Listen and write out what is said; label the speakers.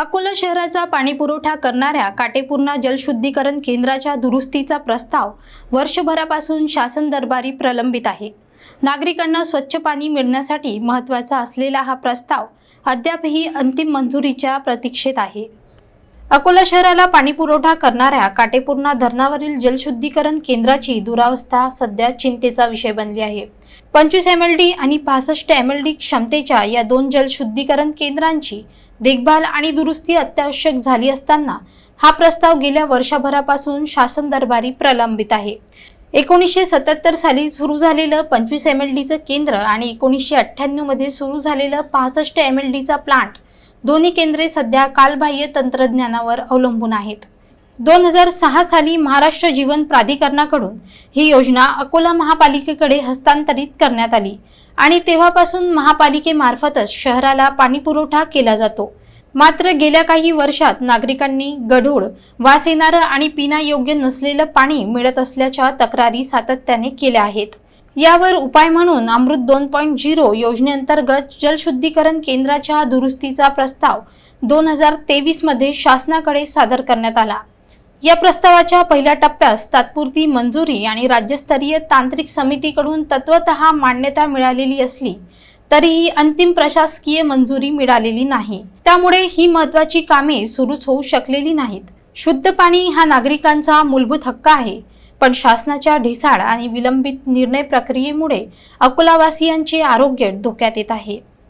Speaker 1: अकोला शहराचा पाणीपुरवठा करणाऱ्या काटेपूर्णा जलशुद्धीकरण केंद्राच्या दुरुस्तीचा प्रस्ताव वर्षभरापासून शासन दरबारी प्रलंबित आहे. नागरिकांना स्वच्छ पाणी मिळण्यासाठी महत्त्वाचा असलेला हा प्रस्ताव अद्यापही अंतिम मंजुरीच्या प्रतीक्षेत आहे. अकोला शहराला पाणीपुरवठा करणाऱ्या काटेपूर्णा धरणावरील जलशुद्धीकरण केंद्राची दुरावस्था सध्या चिंतेचा विषय बनली आहे. पंचवीस एम एल डी आणि पासष्ट एम एल डी क्षमतेच्या या दोन जलशुद्धीकरण केंद्रांची देखभाल आणि दुरुस्ती अत्यावश्यक झाली असताना हा प्रस्ताव गेल्या वर्षभरापासून शासन दरबारी प्रलंबित आहे. एकोणीसशे सत्याहत्तर साली सुरू झालेलं पंचवीस एम एल डीचं केंद्र आणि एकोणीसशे अठ्ठ्याण्णवमध्ये सुरू झालेलं पासष्ट एम एल डीचा प्लांट दोन्ही केंद्रे सध्या कालबाह्य तंत्रज्ञानावर अवलंबून आहेत. दोन हजार सहा साली महाराष्ट्र जीवन प्राधिकरणाकडून ही योजना अकोला महापालिकेकडे हस्तांतरित करण्यात आली आणि तेव्हापासून महापालिकेमार्फतच शहराला पाणीपुरवठा केला जातो. मात्र गेल्या काही वर्षात नागरिकांनी गढूळ वास येणारं आणि पिण्यायोग्य नसलेलं पाणी मिळत असल्याच्या तक्रारी सातत्याने केल्या आहेत. यावर उपाय म्हणून अमृत दोन पॉईंट झिरो योजनेअंतर्गत जलशुद्धीकरण केंद्राच्या दुरुस्तीचा प्रस्ताव दोन हजार तेवीसमध्ये शासनाकडे सादर करण्यात आला. या प्रस्तावाच्या पहिल्या टप्प्यास तात्पुरती मंजुरी आणि राज्यस्तरीय तांत्रिक समितीकडून तत्वतः मान्यता मिळालेली असली तरीही अंतिम प्रशासकीय मंजुरी मिळालेली नाही. त्यामुळे ही महत्वाची कामे सुरूच होऊ शकलेली नाहीत. शुद्ध पाणी हा नागरिकांचा मूलभूत हक्क आहे. पण शासनाच्या ढिसाळ आणि विलंबित निर्णय प्रक्रियेमुळे अकोलावासियांचे आरोग्य धोक्यात येत आहे.